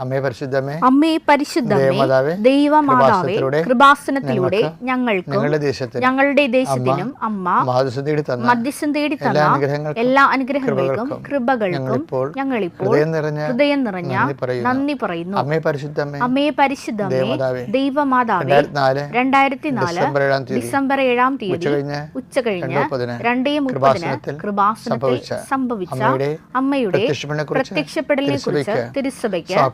അമ്മേ പരിശുദ്ധമേ അമ്മേ പരിശുദ്ധമേ ദൈവമാതാവേ കൃപാസനത്തിലൂടെ ഞങ്ങൾക്ക് ഞങ്ങളുടെ ദേശത്തിനും അമ്മ മധ്യസ്ഥം തേടി തന്ന എല്ലാ അനുഗ്രഹങ്ങൾക്കും കൃപകൾക്കും ഞങ്ങൾ ഞങ്ങളിപ്പോൾ ഞങ്ങളിപ്പോൾ ഹൃദയം നിറഞ്ഞ നന്ദി പറയുന്നു. അമ്മേ പരിശുദ്ധമേ അമ്മേ പരിശുദ്ധമേ ദൈവമാതാവേ രണ്ടായിരത്തി നാല് ഡിസംബർ ഏഴാം തീയതി ഉച്ച കഴിഞ്ഞ് രണ്ടേ മുപ്പതിന് കൃപാസനത്തിൽ സംഭവിച്ച അമ്മയുടെ പ്രത്യക്ഷപ്പെടലിനെ കുറിച്ച് തിരുസഭയ്ക്ക്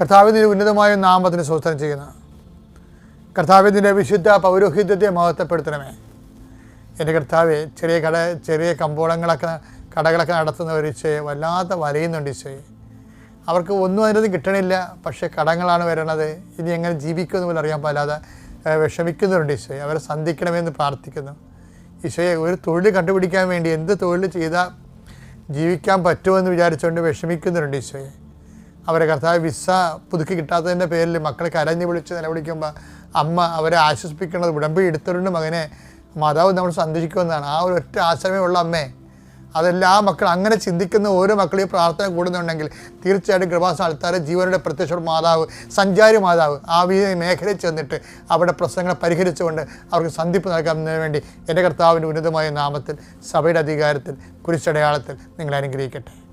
കർത്താവിന്റെ ഉന്നതമായ നാമത്തിന് സ്വസ്ഥനം ചെയ്യുന്നു. കർത്താവിന്റെ വിശുദ്ധ പൗരോഹിത്യത്തെ മഹത്വപ്പെടുത്തണമേ. എന്റെ കർത്താവ് ചെറിയ കട ചെറിയ കമ്പോളങ്ങളൊക്കെ കടകളൊക്കെ നടത്തുന്നവർ ഈശോയെ വല്ലാത്ത വലയുന്നുണ്ട് അവർക്ക് ഒന്നും അതിനകത്ത് കിട്ടണില്ല പക്ഷേ കടങ്ങളാണ് വരണത്. ഇനി എങ്ങനെ ജീവിക്കുമെന്ന് പോലും അറിയാൻ പാലാതെ വിഷമിക്കുന്നവരുണ്ട് ഈശോയെ. അവരെ സന്ധിക്കണമെന്ന് പ്രാർത്ഥിക്കുന്നു. ഈശോയെ ഒരു തൊഴിൽ കണ്ടുപിടിക്കാൻ വേണ്ടി എന്ത് തൊഴിൽ ചെയ്താൽ ജീവിക്കാൻ പറ്റുമെന്ന് വിചാരിച്ചുകൊണ്ട് വിഷമിക്കുന്നവരുണ്ട് ഈശോയെ. അവരെ കർത്താവ് വിസ പുതുക്കി കിട്ടാത്തതിന്റെ പേരിൽ മക്കളെ കരഞ്ഞു വിളിച്ച് നിലവിളിക്കുമ്പോൾ അമ്മ അവരെ ആശ്വസിപ്പിക്കുന്നത് ഉടമ്പടി എടുത്തിട്ടുണ്ട് മകനെ മാതാവ് നമ്മൾ സന്ദർശിക്കുമെന്നാണ് ആ ഒരു ഒറ്റ ആശ്രമമുള്ള അമ്മേ. അതെല്ലാ മക്കൾ അങ്ങനെ ചിന്തിക്കുന്ന ഓരോ മക്കളെയും പ്രാർത്ഥന കൂടുന്നുണ്ടെങ്കിൽ തീർച്ചയായിട്ടും കൃപാസ ആൾക്കാരെ ജീവനുടെ പ്രത്യക്ഷ മാതാവ് സഞ്ചാരി മാതാവ് ആ മേഖലയിൽ ചെന്നിട്ട് അവിടെ പ്രശ്നങ്ങളെ പരിഹരിച്ചുകൊണ്ട് അവർക്ക് സന്ധിപ്പ് നൽകാമെന്നതിന് വേണ്ടി എന്റെ കർത്താവിന്റെ ഉന്നതമായ നാമത്തിൽ സഭയുടെ അധികാരത്തിൽ കുരിശടയാളത്തിൽ നിങ്ങളെ അനുഗ്രഹിക്കട്ടെ.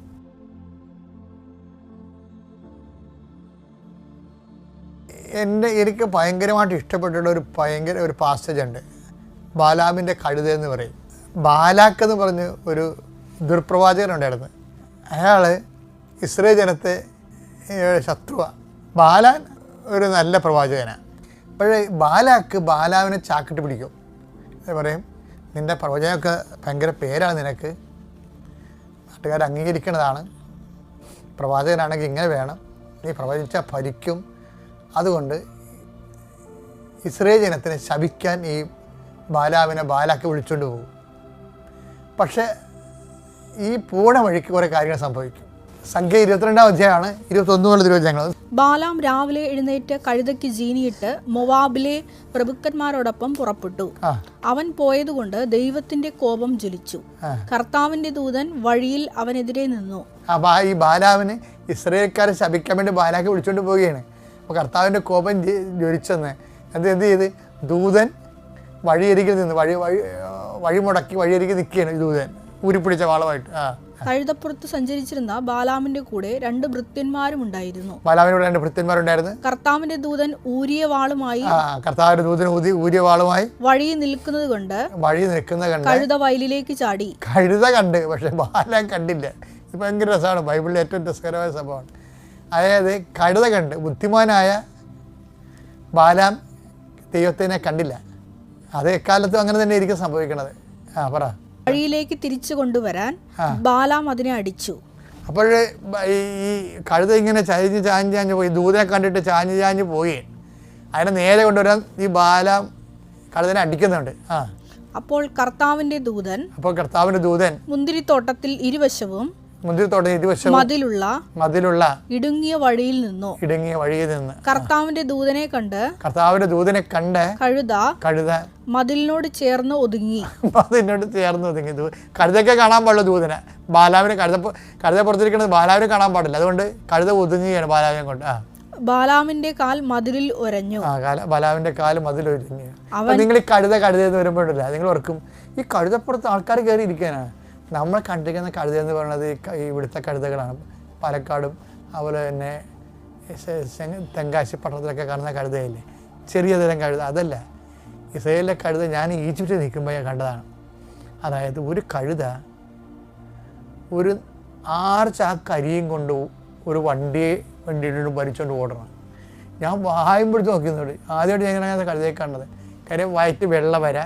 എന്റെ എനിക്ക് ഭയങ്കരമായിട്ട് ഇഷ്ടപ്പെട്ടുള്ള ഒരു ഭയങ്കര ഒരു പാസ്റ്റേജ് ഉണ്ട്. ബാലാമിന്റെ കഴുത എന്ന് പറയും. ബാലാക്ക് എന്ന് പറഞ്ഞ് ഒരു ദുർപ്രവാചകനുണ്ടായിരുന്നു. അയാൾ ഇസ്രേ ജനത്തെ ശത്രുവാണ് ബാലാൻ ഒരു നല്ല പ്രവാചകനാണ് പക്ഷേ ബാലാക്ക് ബാലാവിനെ ചാക്കിട്ട് പിടിക്കും. പറയും നിന്റെ പ്രവചനമൊക്കെ ഭയങ്കര പേരാണ് നിനക്ക്. നാട്ടുകാർ അംഗീകരിക്കുന്നതാണ്. പ്രവാചകനാണെങ്കിൽ ഇങ്ങനെ വേണം. നീ പ്രവചിച്ചാൽ ഭരിക്കും. അതുകൊണ്ട് ഇസ്രയേൽ ജനത്തിനെ ശപിക്കാൻ ഈ ബാലാവിനെ ബാലാക്ക് വിളിച്ചുകൊണ്ട് പോകും. പക്ഷേ ഈ പൂണ വഴിക്ക് കുറേ കാര്യങ്ങൾ സംഭവിക്കും. സംഖ്യ ഇരുപത്തിരണ്ടാം അധ്യായമാണ് ഇരുപത്തൊന്ന് മുതൽ ബാലാം രാവിലെ എഴുന്നേറ്റ് കഴുതയ്ക്ക് ജീനിയിട്ട് മൊവാബിലെ പ്രഭുക്കന്മാരോടൊപ്പം പുറപ്പെട്ടു. അവൻ പോയതുകൊണ്ട് ദൈവത്തിന്റെ കോപം ജ്വലിച്ചു. കർത്താവിന്റെ ദൂതൻ വഴിയിൽ അവനെതിരെ നിന്നു. അപ്പൊ ഈ ബാലാവിന് ഇസ്രയേൽക്കാരെ ശപിക്കാൻ വേണ്ടി ബാലാക്ക് വിളിച്ചുകൊണ്ട് പോവുകയാണ്. അപ്പോൾ കർത്താവിന്റെ കോപം ജ്വലിച്ചെന്ന് എന്ത് എന്ത് ചെയ്ത്? ദൂതൻ വഴിയരികിൽ നിന്ന് വഴി വഴി വഴിമുടക്കി വഴി മുടക്കി വഴിയരികിൽ നിൽക്കുകയാണ് ദൂതൻ. ഊരിപ്പിടിച്ച വാളമായിട്ട്. ആ. കഴുതപ്പുറത്ത് സഞ്ചരിച്ചിരുന്ന ബാലാമിന്റെ കൂടെ രണ്ട് ഭൃത്യന്മാരും ഉണ്ടായിരുന്നു. ബാലാവിനോട് രണ്ട് ഭൃത്യന്മാരുണ്ടായിരുന്നു. കർത്താവിന്റെ ദൂതൻ ഊരിയ വാളുമായി കർത്താവിന്റെ ദൂതൻ ഊതി ഊരിയ വാളുമായി വഴി നിൽക്കുന്നത് കൊണ്ട് വഴി നിൽക്കുന്ന കണ്ട് കഴുത വയലിലേക്ക് ചാടി. കഴുത കണ്ട് പക്ഷെ ബാലം കണ്ടില്ല. ഇത് ഭയങ്കര രസമാണ്. ബൈബിളിലെ ഏറ്റവും രസകരമായ സംഭവമാണ്. അതായത് കഴുത കണ്ട് ബുദ്ധിമാനായ ബാലാം ദൈവത്തിനെ കണ്ടില്ല. അത് എക്കാലത്തും അങ്ങനെ തന്നെ ആയിരിക്കും സംഭവിക്കണത്. ആ പറ. വഴിയിലേക്ക് തിരിച്ചു കൊണ്ടുവരാൻ. ബാലാം അതിനെ അടിച്ചു. അപ്പോൾ ഈ കഴുത ഇങ്ങനെ ചാഞ്ഞ് ചാഞ്ഞ് ചാഞ്ഞ് പോയി ദൂരെ കണ്ടിട്ട് ചാഞ്ഞ് ചാഞ്ഞ് പോയി. അതിനെ നേരെ കൊണ്ടുവരാൻ ഈ ബാലാം കഴുതനെ അടിക്കുന്നുണ്ട്. ആ. അപ്പോൾ കർത്താവിന്റെ ദൂതൻ അപ്പോൾ കർത്താവിന്റെ ദൂതൻ മുന്തിരിത്തോട്ടത്തിൽ ഇരുവശവും മുന്തിരിത്തോട്ടം ഇരുവശവും മതിലുള്ള മതിലുള്ള ഇടുങ്ങിയ വഴിയിൽ നിന്നു? ഇടുങ്ങിയ വഴിയിൽ നിന്ന്. കർത്താവിന്റെ ദൂതനെ കണ്ട് കർത്താവിന്റെ ദൂതനെ കണ്ട് കഴുത കഴുത മതിലിനോട് ചേർന്ന് ഒതുങ്ങി. മതിലിനോട് ചേർന്ന് ഒതുങ്ങി. കഴുതയ്ക്ക് കഴുതൊക്കെ കാണാൻ പാടില്ല ദൂതനെ. ബാലാവിനെ കഴുത കഴുത പുറത്തിരിക്കുന്നത് ബാലാവിനെ കാണാൻ പാടില്ല. അതുകൊണ്ട് കഴുത ഒതുങ്ങുകയാണ് ബാലാവിനെ കൊണ്ട്. ആ. ബാലാമിന്റെ കാൽ മതിലിൽ ഒരഞ്ഞു ബാലാവിന്റെ കാൽ മതിൽ ഒരുങ്ങി നിങ്ങൾ ഈ കഴുത കഴുത എന്ന് വരുമ്പോഴല്ല നിങ്ങൾ ഓർക്കും ഈ കഴുതപ്പുറത്ത് ആൾക്കാർ കയറി ഇരിക്കാനാണ് നമ്മൾ കണ്ടിരിക്കുന്ന കഴുത എന്ന് പറയുന്നത് ഈ ഇവിടുത്തെ കഴുതകളാണ് പാലക്കാടും അതുപോലെ തന്നെ തെങ്കാശി പട്ടണത്തിലൊക്കെ കാണുന്ന കഴുതയില്ലേ ചെറിയ തരം കഴുത അതല്ല. ഇസ്രയേലിലെ കഴുത ഞാൻ ഈജിപ്തിൽ നിൽക്കുമ്പോൾ ഞാൻ കണ്ടതാണ്. അതായത് ഒരു കഴുത ഒരു ആറ് ചാക്ക് അരിയും കൊണ്ട് ഒരു വണ്ടിയെ വണ്ടിയിലൊന്നും ഭരിച്ചുകൊണ്ട് ഓടണം. ഞാൻ വായുമ്പോഴത്തെ നോക്കുന്നുണ്ട് ആദ്യമായിട്ട് ഞാൻ ഇങ്ങനെ കഴുതയെ കണ്ടത്. കാര്യം വയറ്റ് വെള്ള വര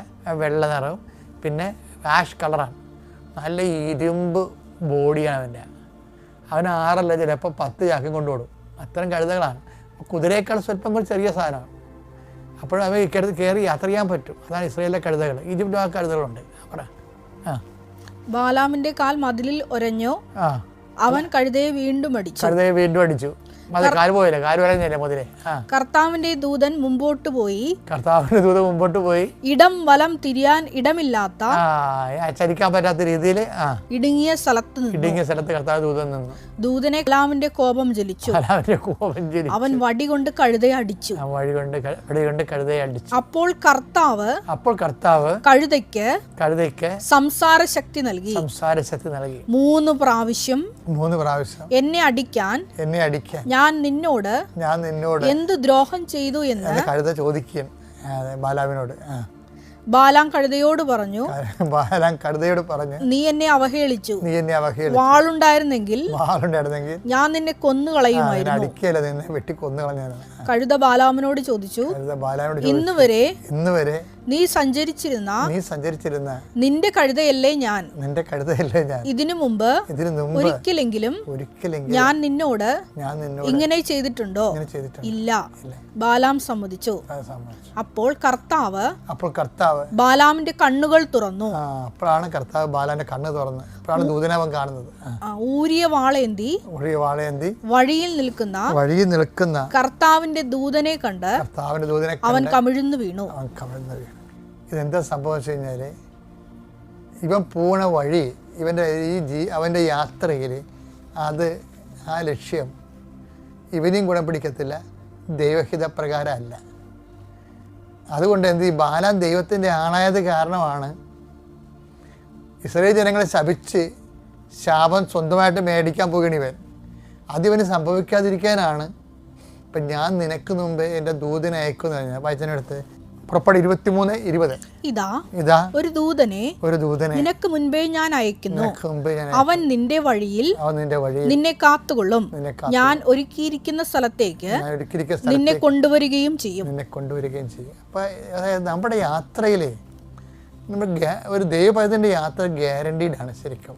വെള്ള നിറവും പിന്നെ ആഷ് കളറാണ്. നല്ല ഇരുമ്പ് ബോഡിയാണ് അവന്റെ. അവൻ ആറല്ല ചിലപ്പോൾ പത്ത് ചാക്കും കൊണ്ടുപോടും അത്തരം കഴുതകളാണ്. കുതിരയേക്കാൾ സ്വല്പം കൂടി ചെറിയ സാധനമാണ്. അപ്പോഴും അവ ഇക്കടുത്ത് കയറി യാത്ര ചെയ്യാൻ പറ്റും. അതാണ് ഇസ്രയേലിലെ കഴുതകൾ. ഈജിപ്തിലും ആ കഴുതകളുണ്ട്. പറ. ആ. ബാലാമിന്റെ കാൽ മതിലിൽ ഒരഞ്ഞോ. ആ. അവൻ കഴുതയെ വീണ്ടും അടിച്ചു. കഴുതയെ വീണ്ടും അടിച്ചു. കർത്താവിന്റെ ദൂതൻ മുമ്പോട്ട് പോയി. കർത്താവിന്റെ ദൂതൻ മുമ്പോട്ട് പോയി. ഇടം വലം തിരിയാൻ ഇടമില്ലാത്ത ചലിക്കാൻ പറ്റാത്ത രീതിയിൽ ഇടുങ്ങിയ സ്ഥലത്ത് നിന്നു. ഇടുങ്ങിയ സ്ഥലത്ത് കർത്താവ് ദൂതൻ നിന്നു. ദൂതനെ കലാമിന്റെ കോപം ജലിച്ചു. അവന്റെ കോപം ജലിച്ചു. അവൻ വടി കൊണ്ട് കഴുതയെ അടിച്ചു. വടി കൊണ്ട് വടി കൊണ്ട് കഴുതയെ അടിച്ചു. അപ്പോൾ കർത്താവ് അപ്പോൾ കർത്താവ് കഴുതയ്ക്ക് കഴുതയ്ക്ക് സംസാര ശക്തി നൽകി. സംസാര ശക്തി നൽകി. മൂന്ന് പ്രാവശ്യം മൂന്ന് പ്രാവശ്യം എന്നെ അടിക്കാൻ എന്നെ അടിക്കാൻ. ഞാൻ നിന്നോട് ഞാൻ നിന്നോട് എന്ത് ദ്രോഹം ചെയ്തു എന്ന് കഴുത ചോദിക്കും ബാലാവിനോട് ബാലാം കഴുതയോട് പറഞ്ഞു ബാലാം കഴുതയോട് പറഞ്ഞു നീ എന്നെ അവഹേളിച്ചു. നീ എന്നെ അവഹേളിച്ചു. വാളുണ്ടായിരുന്നെങ്കിൽ വാളുണ്ടായിരുന്നെങ്കിൽ ഞാൻ നിന്നെ കൊന്നുകളയുമായിരുന്നു. അടിക്കല്ല നിന്നെ വെട്ടി കൊന്നു കഴുത ബാലാമനോട് ചോദിച്ചു കഴുത ബാലാമനോട് ചോദിച്ചു. ഇന്ന് വരെ ഇന്ന് വരെ നീ സഞ്ചരിച്ചിരുന്ന നീ സഞ്ചരിച്ചിരുന്ന നിന്റെ കഴുതയല്ലേ ഞാൻ. നിന്റെ കഴുതയല്ലേ ഞാൻ. ഇതിനു മുമ്പ് ഇതിനു മുമ്പ് ഒരിക്കലെങ്കിലും ഒരിക്കലെങ്കിലും ഞാൻ നിന്നോട് ഞാൻ നിന്നോട് ഇങ്ങനെ ചെയ്തിട്ടുണ്ടോ? ഇല്ല. ബാലാം സമ്മതിച്ചു. അപ്പോൾ കർത്താവ് അപ്പോൾ കർത്താവ് ബാലാമിന്റെ കണ്ണുകൾ തുറന്നു. അപ്പോഴാണ് കർത്താവ് ബാലാന്റെ കണ്ണ് തുറന്നു. അപ്പോഴാണ് ദൂതനവൻ കാണുന്നത്. ഊരിയ വാളേന്തി ഊരിയ വാളേന്തി വഴിയിൽ നിൽക്കുന്ന വഴിയിൽ നിൽക്കുന്ന കർത്താവിന്റെ ദൂതനെ കണ്ട് കർത്താവിന്റെ ദൂതനെ അവൻ കമിഴ്ന്നു വീണു. അവൻ കമിഴ്ന്നു വീണു. ഇതെന്താ സംഭവം വെച്ച് കഴിഞ്ഞാൽ ഇവൻ പോണ വഴി ഇവന്റെ ഈ ജീ അവന്റെ യാത്രയിൽ അത് ആ ലക്ഷ്യം ഇവനെയും ഗുണം പിടിക്കത്തില്ല ദൈവഹിത അല്ല അതുകൊണ്ട് എന്ത് ഈ ബാലൻ ദൈവത്തിന്റെ ആണായത് കാരണമാണ് ഇസ്രയേൽ ജനങ്ങളെ ശപിച്ച് ശാപം സ്വന്തമായിട്ട് മേടിക്കാൻ പോകണി ഇവൻ. അതിവന് സംഭവിക്കാതിരിക്കാനാണ്. ഇപ്പം ഞാൻ നിനക്ക് മുമ്പ് എന്റെ ദൂതിനെ അയക്കുമെന്ന് പറഞ്ഞാൽ വായിച്ചതിനടുത്ത് പുറപ്പാട് ഇരുപത്തിമൂന്ന് ഇരുപത്. ഇതാ ഇതാ ഒരു ദൂതനെ ഒരു ദൂതനെ നിനക്ക് മുൻപേ ഞാൻ അയക്കുന്നു. അവൻ നിന്റെ വഴിയിൽ അവൻ നിന്റെ വഴിയിൽ നിന്നെ കാത്തുകൊള്ളും. നിന്നെ ഞാൻ ഒരുക്കിയിരിക്കുന്ന സ്ഥലത്തേക്ക് നിന്നെ കൊണ്ടുവരികയും ചെയ്യും. നിന്നെ കൊണ്ടുവരികയും ചെയ്യും. അപ്പൊ അതായത് നമ്മുടെ യാത്രയിലെ നമ്മുടെ ഒരു ദൈവപദത്തിന്റെ യാത്ര ഗ്യാരണ്ടീഡ് ആണ് ശരിക്കും.